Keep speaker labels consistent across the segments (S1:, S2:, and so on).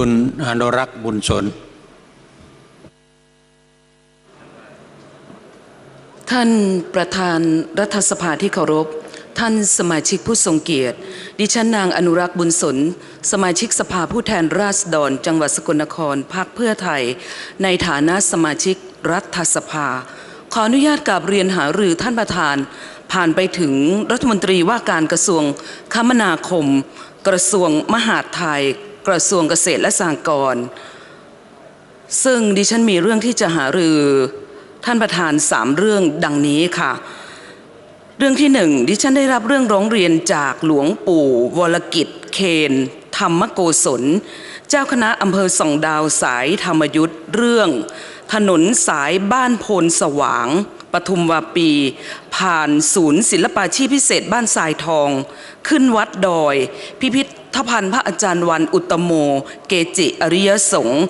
S1: คุณอนุรักษ์บุญสน
S2: ท่านประธานรัฐสภาที่เคารพ ท่านสมาชิกผู้ทรงเกียรติ ดิฉันนางอนุรักษ์บุญสน สมาชิกสภาผู้แทนราษฎร จังหวัดสกลนครพรรคเพื่อไทย ในฐานะสมาชิกรัฐสภา ขออนุญาตกราบเรียนหารือท่านประธาน ผ่านไปถึงรัฐมนตรีว่าการกระทรวงคมนาคม กระทรวงมหาดไทย กระทรวงเกษตรและสหกรณ์ซึ่งดิฉันมีเรื่องที่จะหารือท่านประธานสามเรื่องดังนี้ค่ะ เรื่องที่หนึ่งดิฉันได้รับเรื่องร้องเรียนจากหลวงปู่วรกิจเคนธรรมโกศล เจ้าคณะอำเภอส่องดาวสายธรรมยุทธเรื่อง ถนนสายบ้านโพนสว่าง ปทุมวาปี ผ่านศูนย์ศิลปาชีพพิเศษบ้านทรายทอง ขึ้นวัดดอย พิพิธ ภัณฑ์พระอาจารย์วันอุตตโม เกจิอริยสงฆ์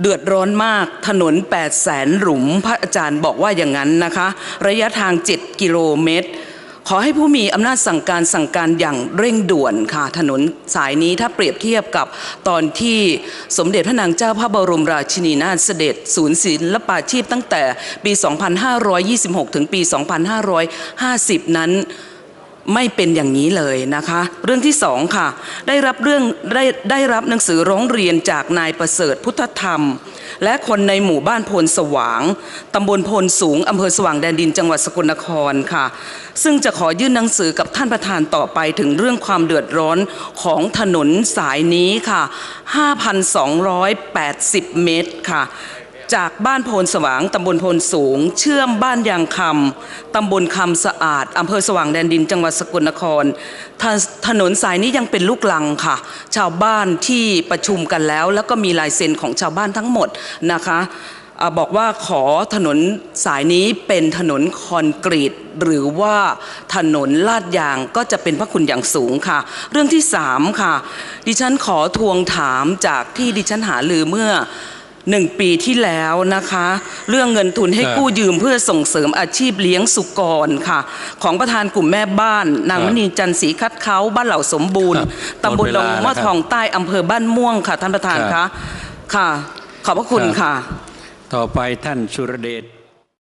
S2: เดือดร้อนมากถนน 8 0 0แสนหลุม พระอาจารย์บอกว่าอย่างนั้นนะคะ ระยะทาง 7 กิโลเมตร ขอให้ผู้มีอำนาจสั่งการสั่งการอย่างเร่งด่วนค่ะ ถนนสายนี้ถ้าเปรียบเทียบกับตอนที่สมเด็จพระนางเจ้าพระบรมราชินีนาถเสด็จศูนย์ศิลปาชีพตั้งแต่ปี 2526 ถึงปี 2550 นั้น ไม่เป็นอย่างนี้เลยนะคะ เรื่องที่สองค่ะ ได้รับเรื่องได้ได้รับหนังสือร้องเรียนจากนายประเสริฐพุทธธรรม และคนในหมู่บ้านโพนสว่างตำบลโพนสูงอำเภอสว่างแดนดินจังหวัดสกลนครค่ะ ซึ่งจะขอยื่นหนังสือกับท่านประธานต่อไปถึงเรื่องความเดือดร้อนของถนนสายนี้ค่ะ 5,280 เมตรค่ะ จากบ้านโพนสว่างตำบลโพนสูง เชื่อมบ้านยางคำตำบลคำสะอาดอำเภอสว่างแดนดินจังหวัดสกลนครถถนนสายนี้ยังเป็นลูกลังค่ะ ชาวบ้านที่ประชุมกันแล้ว แล้วก็มีลายเซ็นของชาวบ้านทั้งหมดนะคะบอกว่าขอถนนสายนี้เป็นถนนคอนกรีต หรือว่าถนนลาดยางก็จะเป็นพระคุณอย่างสูงค่ะ เรื่องที่สามค่ะ ดิฉันขอทวงถามจากที่ดิฉันหาลือเมื่อ หนึ่งปีที่แล้วนะคะ เรื่องเงินทุนให้
S1: ครับ
S2: กู้ยืมเพื่อส่งเสริมอาชีพเลี้ยงสุกรค่ะ ของประธานกลุ่มแม่บ้าน นาง
S1: ครั
S2: ม
S1: บ
S2: ณีจันทร์ศรีคัดเขาบ้านเหล่าสมบูรณ์
S1: ครับ
S2: ตำบล
S1: หมดเว
S2: ด
S1: ลางแล้ว
S2: มอ
S1: ครับ
S2: ทองใต้อำเภอบ้านม่วงค่ะ ท่านประธาน
S1: ครั
S2: คะ
S1: บ
S2: ค่ะ ขอบพระคุณ
S1: ครับ
S2: ค่ะ
S1: ต่อไปท่านสุรเดช